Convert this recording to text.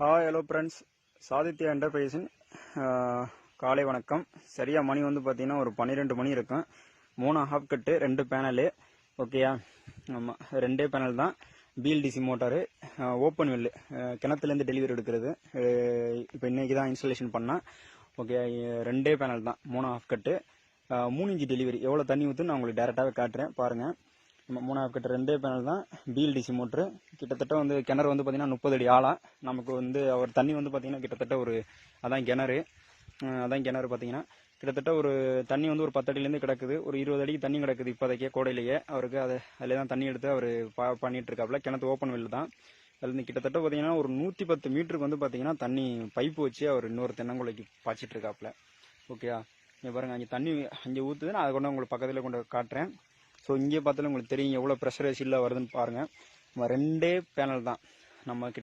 Hi hello friends சாதித்யா என்டர்பிரைஸின் காலை வணக்கம். சரியாக மணி வந்து பார்த்தீங்கன்னா ஒரு பன்னிரெண்டு மணி இருக்கும். மூணு ஹாஃப் கட்டு ரெண்டு பேனலு ஓகேயா ஆமாம் ரெண்டே பேனல் தான். பிஎல்டிசி மோட்டாரு ஓப்பன் வெல்லு கிணத்துலேருந்து டெலிவரி எடுக்கிறது. இப்போ இன்னைக்கு தான் இன்ஸ்டாலேஷன் பண்ணேன் ஓகே ரெண்டே பேனல் தான். மூணு ஹாஃப் கட்டு மூணு இன்ச்சு டெலிவரி எவ்வளோ தண்ணி ஊற்றுன்னு நான் உங்களுக்கு டேரெக்டாகவே காட்டுறேன். பாருங்கள் நம்ம மூணாவது கட்ட ரெண்டே பேனல் தான். BLDC motor. கிட்டத்தட்ட வந்து கிணறு வந்து பார்த்திங்கன்னா முப்பது அடி ஆழம். நமக்கு வந்து அவர் தண்ணி வந்து பார்த்திங்கன்னா கிட்டத்தட்ட ஒரு அதான் கிணறு. அதான் கிணறு பார்த்திங்கன்னா கிட்டத்தட்ட ஒரு தண்ணி வந்து ஒரு பத்து அடியிலேருந்து கிடக்குது. ஒரு இருபது அடிக்கு தண்ணி கிடக்குது இப்போதைக்கே கோடையிலேயே. அவருக்கு அது அதில் தான் தண்ணி எடுத்து அவர் பா பண்ணிட்டு இருக்காப்புல. கிணத்து ஓப்பன் வெளில தான். அதுலேருந்து கிட்டத்தட்ட பார்த்தீங்கன்னா ஒரு நூற்றி பத்து மீட்டருக்கு வந்து பார்த்தீங்கன்னா தண்ணி பைப்பு வச்சு அவர் இன்னொரு தென்னங்குலைக்கு பாய்ச்சிட்டு இருக்காப்புல. ஓகேயா? இங்கே பாருங்க அங்கே தண்ணி அங்கே ஊற்றுது நான் அதை கொண்டு உங்களுக்கு பக்கத்தில் கொண்டு காட்டுறேன். ஸோ இங்கே பார்த்தாலும் உங்களுக்கு தெரியும் எவ்வளோ ப்ரெஷர் இல்லை வருதுன்னு பாருங்கள் நம்ம ரெண்டே பேனல் தான். நம்ம கிட்ட